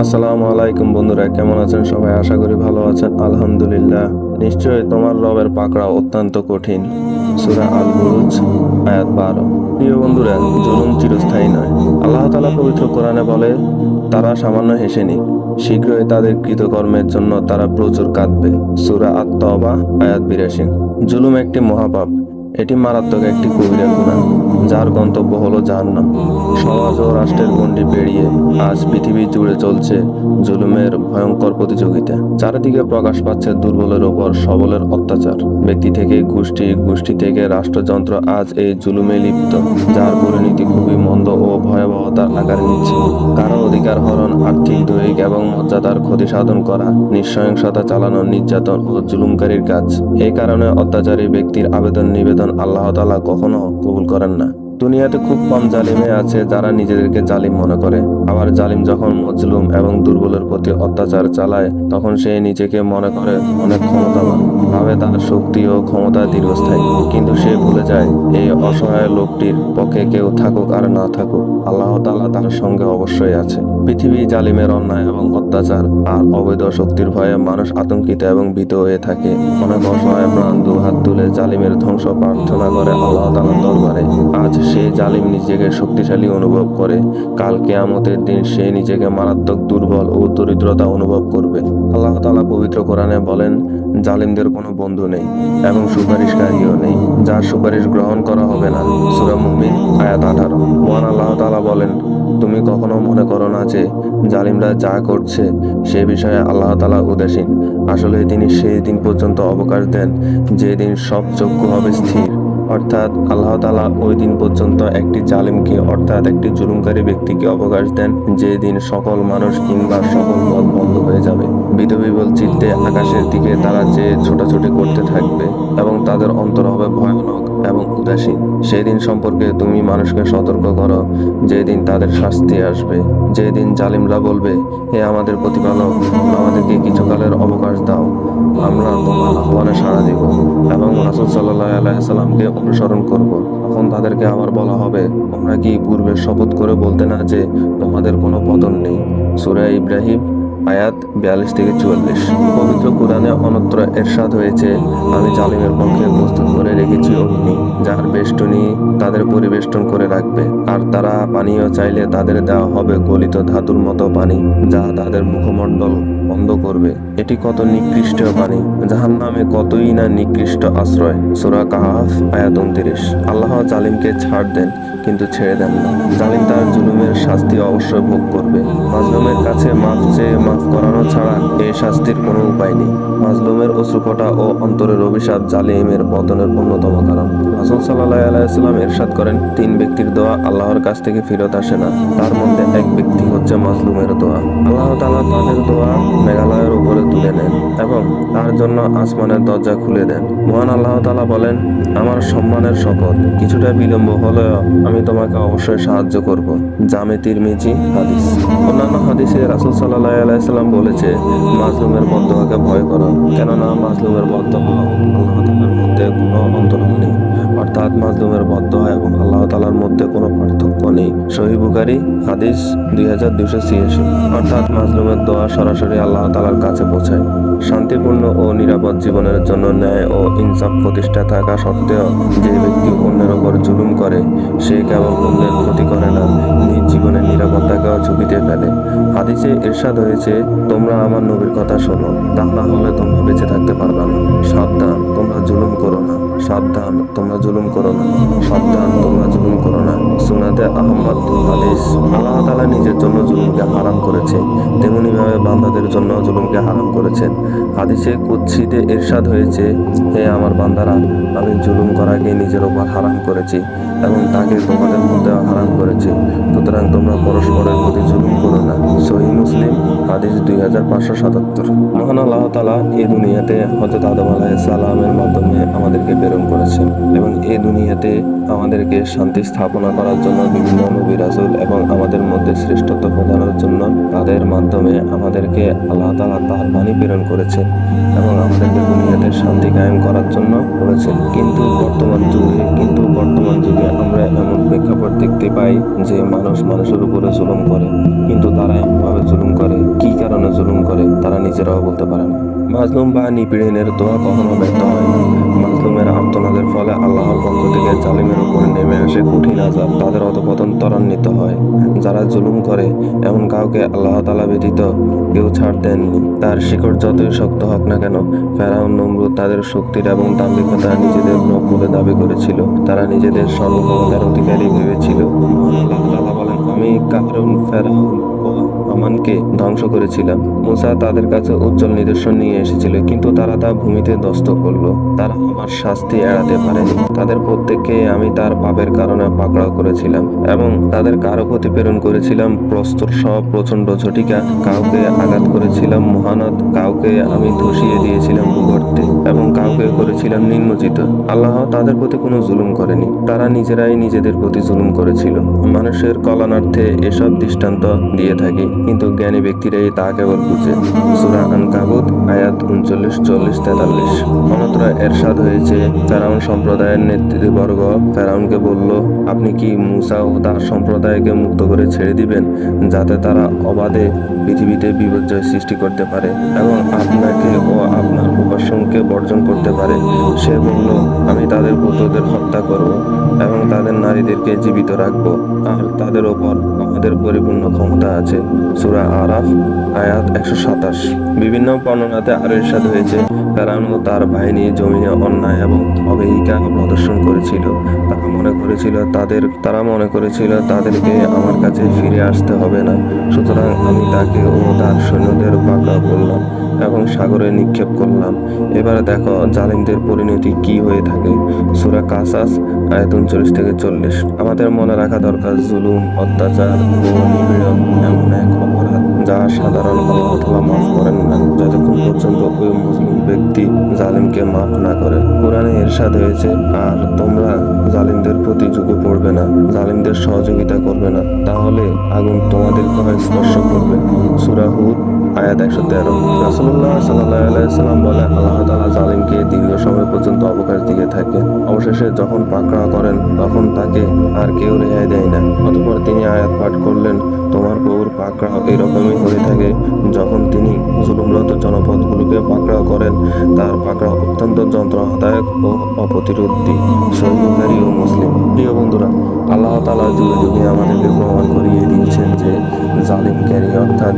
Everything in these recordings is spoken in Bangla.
আসসালামু আলাইকুম বন্ধুরা, কেমন আছেন সবাই? আশা করি ভালো আছেন। আলহামদুলিল্লাহ, নিশ্চয়ই তোমার রবের পাকড়া অত্যন্ত কঠিন। সুরা আল বুরুজ আয়াত বারো। প্রিয় বন্ধুরা, জুলুম চিরস্থায়ী নয়। আল্লাহ তাআলা পবিত্র কোরআনে বলে, তারা সামান্য হেসেনি শীঘ্রই তাদের কৃতকর্মের জন্য তারা প্রচুর কাঁদবে। সুরা আত-তওবা, আয়াত বিরাশি। জুলুম একটি মহাপাপ। এটি মারাত্মক একটি কবিরা গুণা, যার গন্তব্য হলো জাহান্নাম। সমাজ ও রাষ্ট্রের গণ্ডি পেরিয়ে আজ পৃথিবী জুড়ে চলছে জুলুমের ভয়ঙ্কর প্রতিযোগিতা। চারিদিকে প্রকাশ পাচ্ছে দুর্বলের ওপর সবলের অত্যাচার। ব্যক্তি থেকে গোষ্ঠী গোষ্ঠী থেকে রাষ্ট্রযন্ত্র আজ এই জুলুমে লিপ্ত, যার পরিণতি খুবই মন্দ ও ভয়াবহতার আকার নিচ্ছে। কারও অধিকার হরণ, আর্থিক দৈহিক এবং মর্যাদার ক্ষতি সাধন করা, নিঃসহিংসতা চালানো, নির্যাতন ও জুলুমকারীর কাজ। এই কারণে অত্যাচারী ব্যক্তির আবেদন নিবেদন আল্লাহ তালা কখনো কবুল করেন না। দুনিয়াতে খুব কম জালিমে আছে যারা নিজেদেরকে জালিম মনে করে। আবার জালিম যখন মজলুম এবং দুর্বলের প্রতি অত্যাচার চালায়, তখন সে নিজেকে মনে করে অনেক ক্ষমতাবান। ভাবে তার শক্তি ও ক্ষমতা দীর্ঘস্থায়ী। কিন্তু সে ভুলে যায়, এই অসহায় লোকটির পক্ষে কেউ থাকুক আর না থাকুক, আল্লাহ তাআলা তার সঙ্গে অবশ্যই আছে। পৃথিবী জালিমের অন্যায় এবং অত্যাচার আর অবৈধ শক্তির ভয়ে মানুষ আতঙ্কিত এবং ভীত হয়ে থাকে। অনেক অসহায় প্রাণ দু হাত তুলে জালিমের ধ্বংস প্রার্থনা করে আল্লাহ তাআলার দরবারে। আজ সে জালিম নিজেকে শক্তিশালী অনুভব করে। কাল কেয়ামতের দিন সে নিজেকে মারাত্মক দুর্বল ও দরিদ্রতা অনুভব করবে। আল্লাহ তাআলা পবিত্র কোরআনে বলেন, জালিমদের কোনো বন্ধু নেই এবং সুপারিশকারীও নেই, যার সুপারিশ গ্রহণ করা হবে না। সূরা মুমিন, আয়াত আঠারো। মহান আল্লাহ তাআলা বলেন, তুমি কখনো মনে করো না যে জালিমরা যা করছে সে বিষয়ে আল্লাহ তালা উদাসীন। আসলে তিনি সেই দিন পর্যন্ত অবকাশ দেন যে দিন সব চক্ষু হবে স্থির। অর্থাৎ আল্লাহ তাআলা ওই দিন পর্যন্ত একটি জালিমকে, অর্থাৎ একটি জুলুমকারী ব্যক্তিকে অবকাশ দেন যে দিন সকল মানুষ কিংবা সকল পথ বন্ধ হয়ে যাবে। বিধবিবল চিত্তে আকাশের দিকে তারা যে ছোটাছুটি করতে থাকবে এবং তাদের অন্তর হবে ভয়ানক এবং উদাসীন সেই দিন সম্পর্কে তুমি মানুষকে সতর্ক করো। যেদিন তাদের শাস্তি আসবে, যেদিন জালিমরা বলবে, হে আমাদের প্রতিপালক, আমাদেরকে কিছুকালের সাল্লাহ আলাইসাল্লামকে অনুসরণ করব। তখন তাদেরকে আবার বলা হবে, তোমরা কি পূর্বে শপথ করে বলতে না যে তোমাদের কোনো পতন নেই? সুরা ইব্রাহিম আয়াত বিয়াল্লিশ থেকে চুয়াল্লিশ। পবিত্র কোরআনে অনত্র এরশাদ হয়েছে, আমি জালিমের পক্ষে প্রস্তুত করে রেখেছি অগ্নি, যার বেষ্টনী তাদের পরিবেষ্টন করে রাখবে। আর তারা পানীয় চাইলে তাদের দেওয়া হবে গলিত ধাতুর মতো পানি, যা তাদের মুখমণ্ডল বন্ধ করবে। এটি কত নিকৃষ্ট পানি যাহার নামে কতই না নিকৃষ্ট আশ্রয়। সুরা কাহাফ, আয়াত উনত্রিশ। আল্লাহ জালিমকে ছাড় দেন, কিন্তু ছেড়ে দেন না। জালিম তার জুলুমের শাস্তি অবশ্যই ভোগ করবে। মাজলুমের কাছে মাফ চেয়ে মাফ করানো ছাড়া এই শাস্তির কোনো উপায় নেই। মাজলুমের অশ্রুকটা ও অন্তরের অভিশাপ জালিমের পতনের অন্যতম কারণ। রাসুল সাল্লাহ আলাইসাল্লাম এরশাদ করেন, তিন ব্যক্তির দোয়া আল্লাহর কাছ থেকে ফেরত আসে না। তার মধ্যে এক ব্যক্তি হচ্ছে মাজলুমের দোয়া। আল্লাহ তালা তাদের দোয়া মেঘালয়ের উপরে তুলে নেন এবং তার জন্য আসমানের দরজা খুলে দেন। মহান আল্লাহ তাআলা বলেন, আমার সম্মানের শপথ। কিছুটা বিলম্ব হলেও আমি তোমাকে অবশ্যই সাহায্য করব। জামে তিরমিজি হাদিস। অন্যান্য হাদিসে রাসুল সাল্লাহ আলাইসাল্লাম বলেছে মাজলুমের বদ্ধকে ভয় করো, কেননা মাজলুমের বদ্ধ আল্লাহ তাআলার মধ্যে কোনো অন্তরাল নেই। অর্থাৎ মাজলুমের বদ্ধ এবং আল্লাহ তালার মধ্যে কোনো পার্থক্য নেই। সহি হাদিস দুই হাজার দুশো ছিয়াশি। অর্থাৎ মাজলুমের দোয়া সরাসরি আল্লাহ তালার কাছে পৌঁছায়। শান্তিপূর্ণ ও নিরাপদ জীবনের জন্য ন্যায় ও ইনসাফ প্রতিষ্ঠা থাকা সত্ত্বেও যে ব্যক্তি অন্যের ওপর জুলুম করে, সে কেবল অন্যের ক্ষতি করে না, নিজ জীবনের নিরাপত্তাকেও ঝুঁকিতে ফেলে। হাদিসে এরশাদ হয়েছে, তোমরা আমার নবীর কথা শোনো, তা না হলে তোমরা বেঁচে থাকতে পারবে না। সাবধান, তোমরা জুলুম করো না। সাবধান, তোমরা জুলুম করো না। সাবধান, তোমরা জুলুম করো না। সুনাতে আহম্মদ হাদিস আল্লাহ তালা নিজের জন্য জুলুমকে হারাম করেছে। তেমনিভাবে বান্দাদের জন্য জুলুমকে হারাম করেছেন হাদিসে কুৎসিতে এরশাদ হয়েছে, হে আমার বান্দারা, আমি জুলুম করাকে নিজের ওপর হারাম করেছি। এবং তাকে তোমাদের মধ্যে হারাম করেছে। সুতরাং তোমরা পরস্পরের প্রতি জুলুম করো না। সহি মুসলিম, হাদিস দুই হাজার পাঁচশো সাতাত্তর। মহান আল্লাহ তালা এই দুনিয়াতে হজরত আদম সালামের মাধ্যমে আমাদেরকে প্রেরণ করেছেন এবং এই দুনিয়াতে আমাদেরকে শান্তি স্থাপনা করার জন্য বিভিন্ন নবী, রাসুল এবং আমাদের মধ্যে শ্রেষ্ঠত্ব প্রদানের জন্য তাদের মাধ্যমে আমাদেরকে আল্লাহ তালা তার বাণী প্রেরণ করেছেন এবং আমাদেরকে দুনিয়াতে শান্তি কায়েম করার জন্য করেছেন। কিন্তু বর্তমান যুগে, কিন্তু বর্তমান যুগে আমরা এমন প্রেক্ষাপট দেখতে পাই যে মানুষ মানুষের উপরে জুলুম করে, কিন্তু তারা এমনভাবে জুলুম করে। কি কারণে জুলুম করে, তারা নিজেরাও বলতে পারে না। মাজলুম বা নিপীড়নের দোয়া কখনো ব্যর্থ হয় না। মাজলুমের আর্তনাদের ফলে আল্লাহর পক্ষ থেকে জালিমের উপরে নেমে আসে কঠিন আজাব তাদের অধপতন ত্বরান্বিত হয়। যারা জুলুম করে, এমন কাউকে আল্লাহ তালা ব্যতীত কেউ ছাড় দেননি। তার শিকড় যতই শক্ত হোক না কেন, ফেরাউন নমরুদ তাদের শক্তির এবং দাম্ভিকতা নিজেদের রব বলে দাবি করেছিল। তারা নিজেদের সর্বক্ষমতার অধিকারী ভেবেছিল। আল্লাহ তাআলা বলেন, আমি কারণ ফেরাউন ও ধ্বংস করেছিলাম মুসা তাদের কাছে উজ্জ্বল নিদর্শন নিয়ে এসেছিল, কিন্তু তারা তা ভূমিতে দস্ত করল। তারা আমার শাস্তি এড়াতে পারেনি। তাদের প্রত্যেককে আমি তার পাপের কারণে পাকড়াও করেছিলাম এবং তাদের কারও প্রতি প্রেরণ করেছিলাম। প্রস্তর সব প্রচণ্ড ঝটিকা কাউকে আঘাত করেছিলাম মহানত কাউকে আমি ধসিয়ে দিয়েছিলাম ভূগর্তে এবং কাউকে করেছিলাম নিম্নচিত আল্লাহ তাদের প্রতি কোনো জুলুম করেনি। তারা নিজেরাই নিজেদের প্রতি জুলুম করেছিল। মানুষের কল্যাণার্থে এসব দৃষ্টান্ত দিয়ে থাকি। কিন্তু জ্ঞানী ব্যক্তিরাই তা কেবল বুঝে সুরা আনকাবুত আয়াত উনচল্লিশ, চল্লিশ, তেতাল্লিশ। অনত্র এরশাদ হয়েছে ফেরাউন সম্প্রদায়ের নেতৃত্ববর্গ ফেরাউনকে বলল, আপনি কি মুসা ও তার সম্প্রদায়কে মুক্ত করে ছেড়ে দিবেন? যাতে তারা অবাধে পৃথিবীতে বিপর্যয় সৃষ্টি করতে পারে এবং আপনার উপাসনকে বর্জন করতে পারে। সে বলল, আমি তাদের পুত্রদের হত্যা করব এবং তাদের নারীদেরকে জীবিত রাখব। আর তাদের ওপর আমাদের পরিপূর্ণ ক্ষমতা আছে। সূরা আরাফ, আয়াত একশো সাতাশ। বিভিন্ন বর্ণনাতে আরও ইরশাদ হয়েছে। ও তার বাহিনী জমিনে অন্যায় এবং অবহিকা প্রদর্শন করেছিল। তারা মনে করেছিল, তাদের, তারা মনে করেছিল, তাদেরকে আমার কাছে ফিরে আসতে হবে না। সুতরাং আমি তাকে ও তার সৈন্যদের পাকড়াও করলাম এবং সাগরে নিক্ষেপ করলাম। এবার দেখো জালিমদের পরিণতি কি হয়ে থাকে। সুরা কাসাস, আয়াত উনচল্লিশ থেকে চল্লিশ। আমাদের মনে রাখা দরকার, জুলুম, অত্যাচার নিপীড়ন এমন এক অপরাধ যা সাধারণ অথবা মাফ করেন না। যতক্ষণ পর্যন্ত ওই মুসলিম ব্যক্তি জালিমকে মাফ না করে। কোরআনে এরশাদ হয়েছে, আর তোমরা জালিমদের প্রতি ঝুঁকে পড়বে না, জালিমদের সহযোগিতা করবে না। তাহলে আগুন তোমাদের ঘরে স্পর্শ করবে। সূরা হুদ, আয়াত একশো তেরো। রাসুল্লাহ সাল্লাম বলে আল্লাহ তালা জালিমকে দীর্ঘ সময় পর্যন্ত অবকাশ দিয়ে থাকে। অবশেষে যখন পাকড়া করেন, তখন তাকে আর কেউ রেহাই দেয় না। তিনি আয়াত পাঠ করলেন, তোমার প্রভুর পাকড়াও এরকমই হয়ে থাকে। যখন তিনি জুলুমরত জনপদগুলোকে পাকড়াও করেন, তার পাকড়া অত্যন্ত যন্ত্রণাদায়ক ও অপ্রতিরোধী। সহিহারি ও মুসলিম। প্রিয় বন্ধুরা, আল্লাহ তালা যুগে যুগে আমাদেরকে প্রমাণ করিয়ে দিয়েছেন যে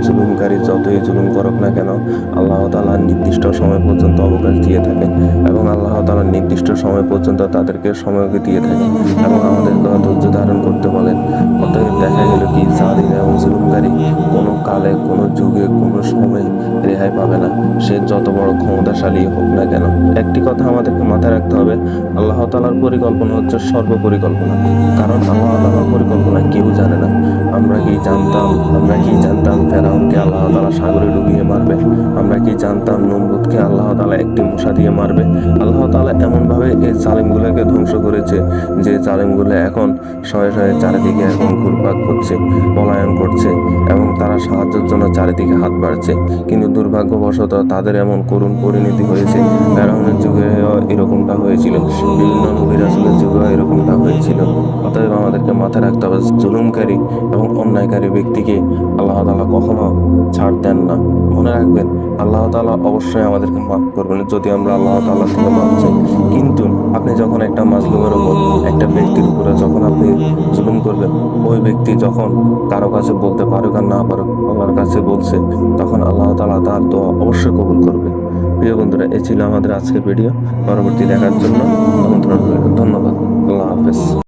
জুলুমকারী যতই জুলুম করুক না কেন, আল্লাহ তালা নির্দিষ্ট সময় পর্যন্ত অবকাশ দিয়ে থাকে এবং আল্লাহ তালা নির্দিষ্ট সময় পর্যন্ত তাদেরকে সময়কে দিয়ে থাকে এবং আমাদেরকে ধৈর্য ধারণ করতে বলেন। অতএব দেখা গেল কি জালিম এবং জুলুমকারী কোনো কালে, কোনো যুগে, কোনো সময় রেহাই পাবে না। সে যত বড় ক্ষমতাশালী হোক না কেন, একটি কথা আমাদেরকে মাথায় রাখতে হবে, আল্লাহ তালার পরিকল্পনা হচ্ছে সর্বপরিকল্পনা। কারণ আল্লাহ তালার পরিকল্পনা কেউ জানে না। আমরা কি জানতাম, আমরা কি জানতাম ফেরাউনকে আল্লাহ তালা সাগরে ডুবিয়ে মারবে? আমরা কি জানতাম নমরুদকে আল্লাহ তালা একটি মশা দিয়ে মারবে? আল্লাহ তালা এমনভাবে এই জালিমগুলোকে ধ্বংস করেছে, যে জালিমগুলো এখন শয়ে শয়ে চারিদিকে এখন ঘুরপাক করছে পলায়ন করছে এবং তারা সাহায্যের জন্য চারিদিকে হাত বাড়ছে। কিন্তু দুর্ভাগ্যবশত তাদের এমন করুণ পরিণতি হয়েছে, ফেরাউনের যুগে এরকমটা হয়েছিল বিভিন্ন নবীর আসলের যুগে এরকমটা হয়েছিল। অতএব আমাদেরকে মাথায় রাখতে হবে, জুলুমকারী এবং অন্যায়কারী ব্যক্তিকে আল্লাহ তালা কখনো ছাড় দেন না। মনে রাখবেন, আল্লাহ তালা অবশ্যই আমাদেরকে মাফ করবেন, যদি আমরা আল্লাহ তালা থেকে মাফ চাই। কিন্তু আপনি যখন একটা মাজলুমের উপর, একটা ব্যক্তির উপরে যখন আপনি জুলুম করবেন, ওই ব্যক্তি যখন কারও কাছে বলতে পারুক আর না পারুক আমার কাছে বলছে, তখন আল্লাহ তালা তার দোয়া অবশ্যই কবুল করবে। প্রিয় বন্ধুরা এ ছিল আমাদের আজকের ভিডিও। পরবর্তী দেখার জন্য ধন্যবাদ। আল্লাহ হাফেজ।